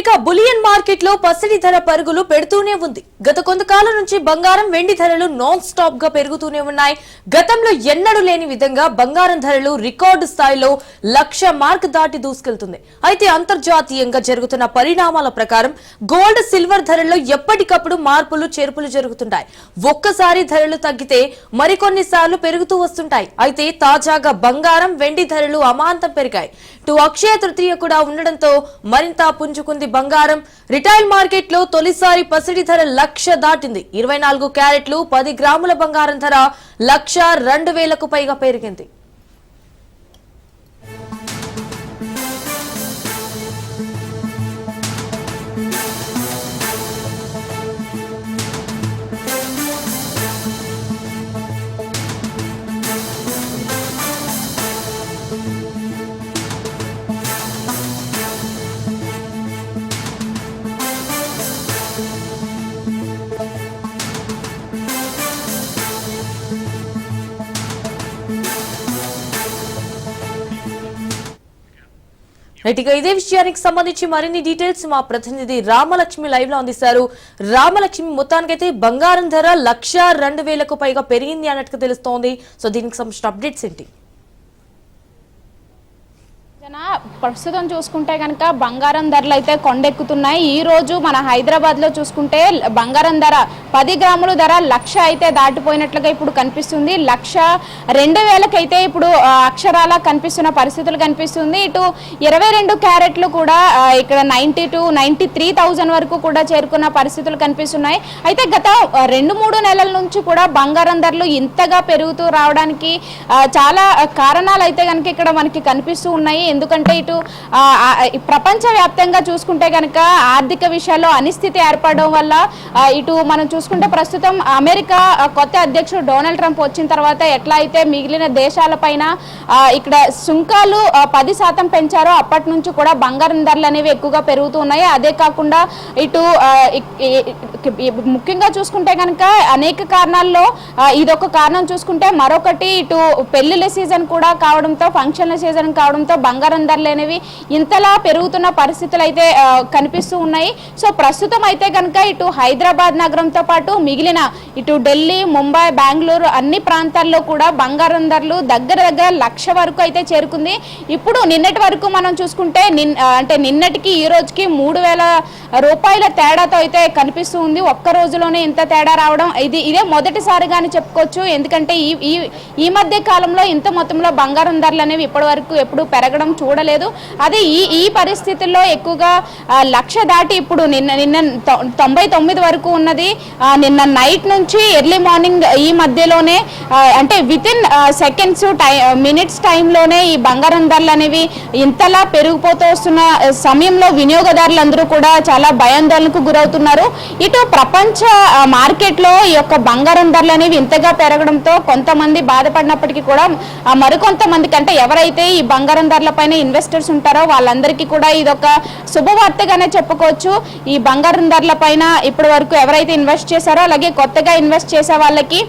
ఇక బులియన్ మార్కెట్లో పసిడి ధర పరుగులు పెడుతూనే ఉంది. గత కొంతకాలం నుంచి బంగారం వెండి ధరలు నాన్ స్టాప్గా పెరుగుతూనే ఉన్నాయి. గతంలో ఎన్నడూ లేని విధంగా బంగారం ధరలు రికార్డు స్థాయిలో లక్ష మార్క్ దాటి దూసుకెళ్తుంది. అయితే అంతర్జాతీయంగా జరుగుతున్న పరిణామాల ప్రకారం గోల్డ్ సిల్వర్ ధరల్లో ఎప్పటికప్పుడు మార్పులు చేర్పులు జరుగుతుంటాయి. ఒక్కసారి ధరలు తగ్గితే మరికొన్ని సార్లు పెరుగుతూ వస్తుంటాయి. అయితే తాజాగా బంగారం వెండి ధరలు అమాంతం పెరిగాయి. టు అక్షయ తృతీయ కూడా ఉండడంతో మరింత పుంజుకుంది బంగారం. రిటైల్ మార్కెట్లో తొలిసారి పసిడి ధర లక్ష దాటింది. ఇరవై నాలుగు క్యారెట్లు పది గ్రాముల బంగారం ధర లక్ష రెండు వేలకు పైగా పెరిగింది. ఇక ఇదే విషయానికి సంబంధించి మరిన్ని డీటెయిల్స్ మా ప్రతినిధి రామలక్ష్మి లైవ్లో అందిస్తారు. రామలక్ష్మి మొత్తానికైతే బంగారం ధర లక్ష రెండు వేలకు పైగా పెరిగింది అన్నట్టుగా తెలుస్తోంది. సో దీనికి సంబంధించిన అప్డేట్స్ ఏంటి? ప్రస్తుతం చూసుకుంటే కనుక బంగారం ధరలు అయితే కొండెక్కుతున్నాయి. ఈ రోజు మన హైదరాబాద్లో చూసుకుంటే బంగారం ధర పది గ్రాముల ధర లక్ష అయితే దాటిపోయినట్లుగా ఇప్పుడు కనిపిస్తుంది. లక్ష రెండు వేలకైతే ఇప్పుడు అక్షరాల కనిపిస్తున్న పరిస్థితులు కనిపిస్తుంది. ఇటు ఇరవై రెండు క్యారెట్లు కూడా ఇక్కడ ninety two ninety three thousand వరకు కూడా చేరుకున్న పరిస్థితులు కనిపిస్తున్నాయి. అయితే గత రెండు మూడు నెలల నుంచి కూడా బంగారం ధరలు ఇంతగా పెరుగుతూ రావడానికి చాలా కారణాలు అయితే కనుక ఇక్కడ మనకి కనిపిస్తూ ఉన్నాయి. ఎందుకంటే ఇటు ప్రపంచవ్యాప్తంగా చూసుకుంటే కనుక ఆర్థిక విషయాల్లో అనిస్థితి ఏర్పడడం వల్ల ఇటు మనం చూసుకుంటే ప్రస్తుతం అమెరికా కొత్త అధ్యక్షుడు డొనాల్డ్ ట్రంప్ వచ్చిన తర్వాత ఎట్లా అయితే మిగిలిన దేశాలపైన పైన ఇక్కడ సుంకాలు పది శాతం పెంచారో అప్పటి నుంచి కూడా బంగారం ధరలు అనేవి ఎక్కువగా పెరుగుతూ ఉన్నాయి. అదే కాకుండా ఇటు ముఖ్యంగా చూసుకుంటే కనుక అనేక కారణాల్లో ఇదొక కారణం చూసుకుంటే మరొకటి ఇటు పెళ్ళిళ్ళ సీజన్ కూడా కావడంతో ఫంక్షన్ల సీజన్ కావడంతో బంగారం ధరలు అనేవి ఇంతలా పెరుగుతున్న పరిస్థితులు అయితే కనిపిస్తూ ఉన్నాయి. సో ప్రస్తుతం అయితే కనుక ఇటు హైదరాబాద్ నగరంతో పాటు మిగిలిన ఇటు ఢిల్లీ ముంబై బెంగళూరు అన్ని ప్రాంతాల్లో కూడా బంగారం ధరలు దగ్గర దగ్గర లక్ష వరకు అయితే చేరుకుంది. ఇప్పుడు నిన్నటి వరకు మనం చూసుకుంటే నిన్ అంటే నిన్నటికి ఈ రోజుకి మూడు వేల రూపాయల తేడాతో అయితే కనిపిస్తూ ఉంది. ఒక్క రోజులోనే ఇంత తేడా రావడం ఇది ఇదే మొదటిసారిగానే చెప్పుకోవచ్చు. ఎందుకంటే ఈ ఈ ఈ మధ్య కాలంలో ఇంత మొత్తంలో బంగారం ధరలు అనేవి ఇప్పటి వరకు ఎప్పుడు పెరగడం చూడలేదు. అదే ఈ ఈ పరిస్థితుల్లో ఎక్కువగా లక్ష దాటి ఇప్పుడు నిన్న నిన్న తొంభై తొమ్మిది వరకు ఉన్నది. నిన్న నైట్ నుంచి ఎర్లీ మార్నింగ్ ఈ మధ్యలోనే అంటే వితిన్ సెకండ్స్ టై మినిట్స్ టైంలోనే ఈ బంగారం ధరలు అనేవి ఇంతలా పెరిగిపోతూ వస్తున్న సమయంలో వినియోగదారులందరూ కూడా చాలా భయాందోళనకు గురవుతున్నారు. ఇటు ప్రపంచ మార్కెట్లో ఈ యొక్క బంగారం ధరలు అనేవి ఇంతగా పెరగడంతో కొంతమంది బాధపడినప్పటికీ కూడా మరికొంతమంది మరికొంతమందికి అంటే ఎవరైతే ఈ బంగారం ధరల పైన ఇన్వెస్టర్స్ ఉంటారో వాళ్ళందరికీ కూడా ఇదొక శుభవార్తగానే చెప్పుకోవచ్చు. ఈ బంగారం ధరల పైన ఇప్పటి వరకు ఎవరైతే ఇన్వెస్ట్ చేశారో అలాగే కొత్తగా ఇన్వెస్ట్ చేసే వాళ్ళకి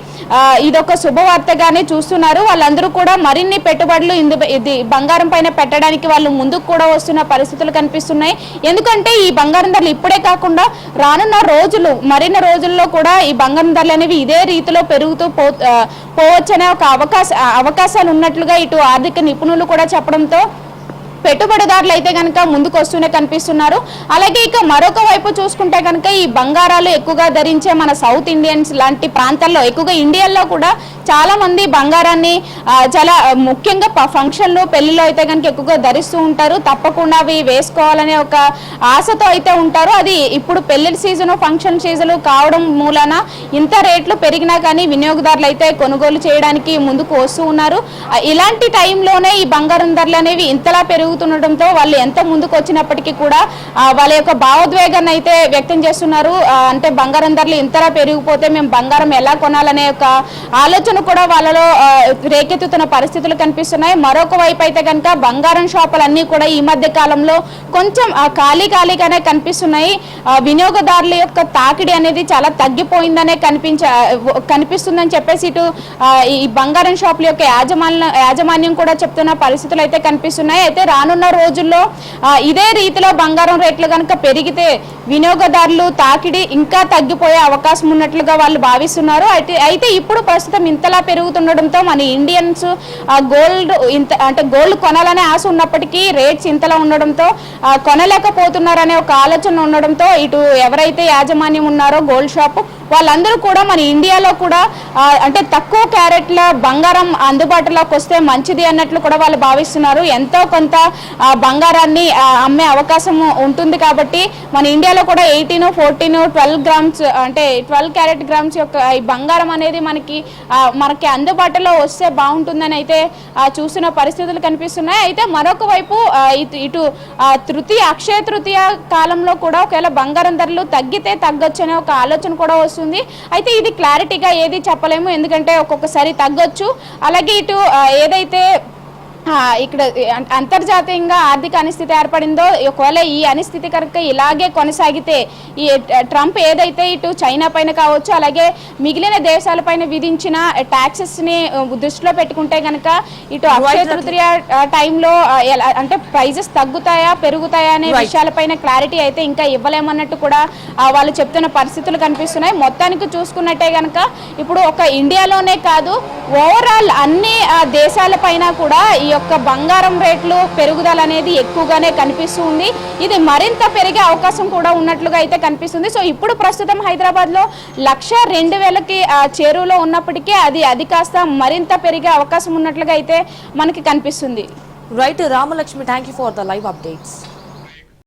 ఇదొక శుభవార్తగానే చూస్తున్నారు. వాళ్ళందరూ కూడా మరిన్ని పెట్టుబడులు ఇందు ఇది బంగారం పైన పెట్టడానికి వాళ్ళు ముందుకు కూడా వస్తున్న పరిస్థితులు కనిపిస్తున్నాయి. ఎందుకంటే ఈ బంగారం ధరలు ఇప్పుడే కాకుండా రానున్న రోజులు మరిన్ని రోజుల్లో కూడా ఈ బంగారం ధరలు అనేవి ఇదే రీతిలో పెరుగుతూ పో పోవచ్చనే ఒక అవకాశ అవకాశాలు ఉన్నట్లుగా ఇటు ఆర్థిక నిపుణులు కూడా చెప్పడంతో పెట్టుబడిదారులు అయితే కనుక ముందుకు వస్తూనే కనిపిస్తున్నారు. అలాగే ఇక మరొక వైపు చూసుకుంటే కనుక ఈ బంగారాలు ఎక్కువగా ధరించే మన సౌత్ ఇండియన్స్ లాంటి ప్రాంతాల్లో ఎక్కువగా ఇండియాలో కూడా చాలా మంది బంగారాన్ని చాలా ముఖ్యంగా ఫంక్షన్లు పెళ్ళిలో అయితే కనుక ఎక్కువగా ధరిస్తూ ఉంటారు. తప్పకుండా అవి వేసుకోవాలనే ఒక ఆశతో అయితే ఉంటారు. అది ఇప్పుడు పెళ్ళి సీజను ఫంక్షన్ సీజన్ కావడం మూలన ఇంత రేట్లు పెరిగినా కానీ వినియోగదారులు అయితే కొనుగోలు చేయడానికి ముందుకు వస్తూ ఉన్నారు. ఇలాంటి టైంలోనే ఈ బంగారం ధరలు అనేవి ఇంతలా పెరుగుతుండటంతో వాళ్ళు ఎంత ముందుకు వచ్చినప్పటికీ కూడా వాళ్ళ యొక్క భావోద్వేగాన్ని అయితే వ్యక్తం చేస్తున్నారు. అంటే బంగారం ధరలు ఇంతలా పెరిగిపోతే మేము బంగారం ఎలా కొనాలనే ఒక ఆలోచన కూడా వాళ్ళలో రేకెత్తుతున్న పరిస్థితులు కనిపిస్తున్నాయి. మరొక వైపు అయితే కనుక బంగారం షాపులన్నీ కూడా ఈ మధ్య కాలంలో కొంచెం ఖాళీ ఖాళీగానే కనిపిస్తున్నాయి. వినియోగదారుల యొక్క తాకిడి అనేది చాలా తగ్గిపోయిందనే కనిపించ కనిపిస్తుందని చెప్పేసి ఇటు ఈ బంగారం షాపుల యొక్క యాజమాన్య యాజమాన్యం కూడా చెప్తున్న పరిస్థితులు అయితే కనిపిస్తున్నాయి. అయితే రానున్న రోజుల్లో ఇదే రీతిలో బంగారం రేట్లు కనుక పెరిగితే వినియోగదారులు తాకిడి ఇంకా తగ్గిపోయే అవకాశం ఉన్నట్లుగా వాళ్ళు భావిస్తున్నారు. అయితే అయితే ఇప్పుడు ప్రస్తుతం ఇంతలా పెరుగుతుండడంతో మన ఇండియన్స్ ఆ గోల్డ్ ఇంత అంటే గోల్డ్ కొనాలనే ఆశ ఉన్నప్పటికీ రేట్స్ ఇంతలా ఉండడంతో ఆ, కొనలేకపోతున్నారనే ఒక ఆలోచన ఉండడంతో ఇటు ఎవరైతే యాజమాన్యం ఉన్నారో గోల్డ్ షాప్ వాళ్ళందరూ కూడా మన ఇండియాలో కూడా అంటే తక్కువ క్యారెట్ల బంగారం అందుబాటులోకి వస్తే మంచిది అన్నట్లు కూడా వాళ్ళు భావిస్తున్నారు. ఎంతో కొంత బంగారాన్ని అమ్మే అవకాశం ఉంటుంది కాబట్టి మన ఇండియాలో కూడా ఎయిటీన్ ఫోర్టీన్ ట్వెల్వ్ గ్రామ్స్ అంటే ట్వెల్వ్ క్యారెట్ గ్రామ్స్ యొక్క ఈ బంగారం అనేది మనకి మనకి అందుబాటులో వస్తే బాగుంటుందని అయితే చూసిన చూస్తున్న పరిస్థితులు కనిపిస్తున్నాయి. అయితే మరొక వైపు ఇటు ఇటు తృతీయ అక్షయ తృతీయ కాలంలో కూడా ఒకవేళ బంగారం ధరలు తగ్గితే తగ్గొచ్చు ఒక ఆలోచన కూడా వస్తుంది అయితే ఇది క్లారిటీగా ఏది చెప్పలేము ఎందుకంటే ఒక్కొక్కసారి తగ్గొచ్చు. అలాగే ఇటు ఏదైతే ఇక్కడ అంతర్జాతీయంగా ఆర్థిక అనిస్థితి ఏర్పడిందో ఒకవేళ ఈ అనిస్థితి కనుక ఇలాగే కొనసాగితే ఈ ట్రంప్ ఏదైతే ఇటు చైనా పైన కావచ్చు అలాగే మిగిలిన దేశాలపైన విధించిన taxes ని ఆ, దృష్టిలో పెట్టుకుంటే కనుక ఇటు అక్షయ తృతీయ టైంలో అంటే ప్రైజెస్ తగ్గుతాయా పెరుగుతాయా అనే. విషయాలపైన క్లారిటీ అయితే ఇంకా ఇవ్వలేమన్నట్టు కూడా వాళ్ళు చెప్తున్న పరిస్థితులు కనిపిస్తున్నాయి మొత్తానికి చూసుకున్నట్టే కనుక ఇప్పుడు ఒక ఇండియాలోనే కాదు ఓవరాల్ అన్ని దేశాలపైన కూడా ఈ యొక్క బంగారం రేట్లు పెరుగుదల అనేది ఎక్కువగానే కనిపిస్తుంది ఇది మరింత పెరిగే అవకాశం కూడా ఉన్నట్లుగా అయితే కనిపిస్తుంది. సో ఇప్పుడు ప్రస్తుతం హైదరాబాద్లో లక్ష రెండు వేలకి చేరువలో ఉన్నప్పటికీ అది అది కాస్త మరింత పెరిగే అవకాశం ఉన్నట్లుగా అయితే మనకి కనిపిస్తుంది. Right Ramalakshmi thank you for the live updates